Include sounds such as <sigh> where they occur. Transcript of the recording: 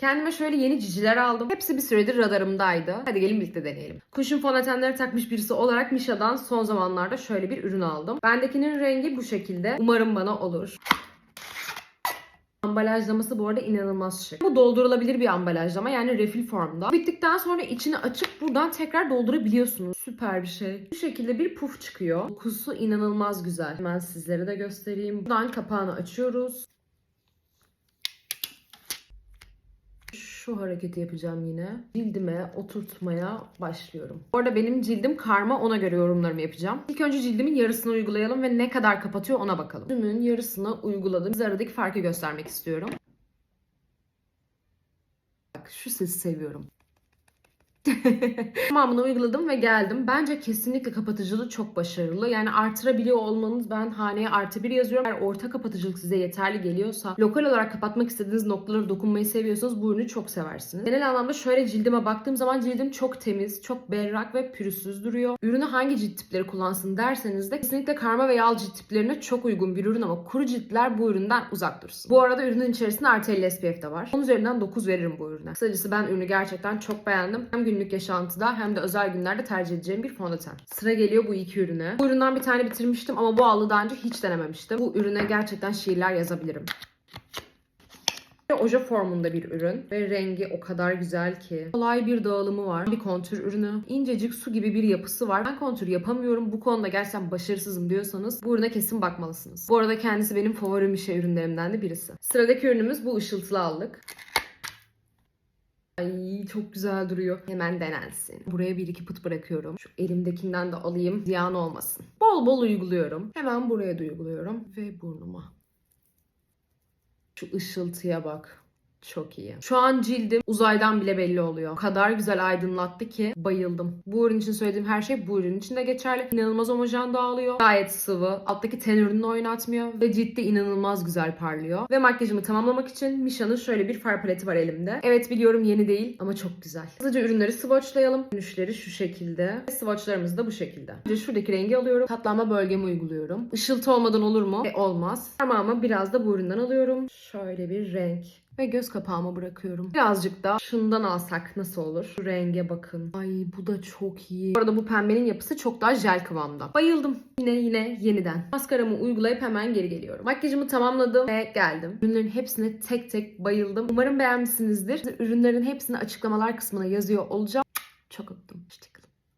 Kendime şöyle yeni ciciler aldım. Hepsi bir süredir radarımdaydı. Hadi gelin birlikte deneyelim. Kuşun fondötenleri takmış birisi olarak Misha'dan son zamanlarda şöyle bir ürün aldım. Bendekinin rengi bu şekilde. Umarım bana olur. Ambalajlaması bu arada inanılmaz şık. Bu doldurulabilir bir ambalajlama yani refill formda. Bittikten sonra içini açıp buradan tekrar doldurabiliyorsunuz. Süper bir şey. Bu şekilde bir puf çıkıyor. Kokusu inanılmaz güzel. Hemen sizlere de göstereyim. Buradan kapağını açıyoruz. Şu hareketi yapacağım yine. Cildime oturtmaya başlıyorum. Bu arada benim cildim karma ona göre yorumlarımı yapacağım. İlk önce cildimin yarısını uygulayalım ve ne kadar kapatıyor ona bakalım. Tümün yarısını uyguladım. Size aradaki farkı göstermek istiyorum. Bak şu sesi seviyorum. <laughs> <laughs> Tamamını uyguladım ve geldim. Bence kesinlikle kapatıcılığı çok başarılı. Yani artırabiliyor olmanız ben haneye artı bir yazıyorum. Eğer orta kapatıcılık size yeterli geliyorsa, lokal olarak kapatmak istediğiniz noktaları dokunmayı seviyorsanız bu ürünü çok seversiniz. Genel anlamda şöyle cildime baktığım zaman cildim çok temiz, çok berrak ve pürüzsüz duruyor. Ürünü hangi cilt tipleri kullansın derseniz de kesinlikle karma ve yağlı cilt tiplerine çok uygun bir ürün ama kuru ciltler bu üründen uzak dursun. Bu arada ürünün içerisinde artı 50 SPF de var. 10 üzerinden 9 veririm bu ürüne. Kısacası ben ürünü gerçekten çok beğendim. Hem günlük yaşantıda hem de özel günlerde tercih edeceğim bir fondöten. Sıra geliyor bu iki ürüne. Bu üründen bir tane bitirmiştim ama bu allı daha önce hiç denememiştim. Bu ürüne gerçekten şiirler yazabilirim. Oje formunda bir ürün ve rengi o kadar güzel ki. Kolay bir dağılımı var. Bir kontür ürünü. İncecik su gibi bir yapısı var. Ben kontür yapamıyorum. Bu konuda gerçekten başarısızım diyorsanız bu ürüne kesin bakmalısınız. Bu arada kendisi benim favori mişe ürünlerimden de birisi. Sıradaki ürünümüz bu ışıltılı allık. Ay çok güzel duruyor. Hemen denensin. Buraya bir iki pıt bırakıyorum. Şu elimdekinden de alayım. Ziyan olmasın. Bol bol uyguluyorum. Hemen buraya da uyguluyorum. Ve burnuma. Şu ışıltıya bak. Çok iyi. Şu an cildim uzaydan bile belli oluyor. O kadar güzel aydınlattı ki bayıldım. Bu ürün için söylediğim her şey bu ürün için de geçerli. İnanılmaz homojen dağılıyor. Gayet sıvı. Alttaki ten ürününü oynatmıyor. Ve ciltte inanılmaz güzel parlıyor. Ve makyajımı tamamlamak için Misha'nın şöyle bir far paleti var elimde. Evet biliyorum yeni değil ama çok güzel. Hızlıca ürünleri swatchlayalım. Ürünleri şu şekilde. Ve swatchlarımız da bu şekilde. Önce şuradaki rengi alıyorum. Katlanma bölgemi uyguluyorum. Işıltı olmadan olur mu? E, olmaz. Parmağıma biraz da bu üründen alıyorum. Şöyle bir renk ve göz kapağıma bırakıyorum. Birazcık da şundan alsak nasıl olur? Şu renge bakın. Ay bu da çok iyi. Bu arada bu pembenin yapısı çok daha jel kıvamda. Bayıldım. Yine yine yeniden. Maskaramı uygulayıp hemen geri geliyorum. Makyajımı tamamladım ve geldim. Ürünlerin hepsine tek tek bayıldım. Umarım beğenmişsinizdir. Ürünlerin hepsini açıklamalar kısmına yazıyor olacağım. Çok öptüm. Hoşçakalın.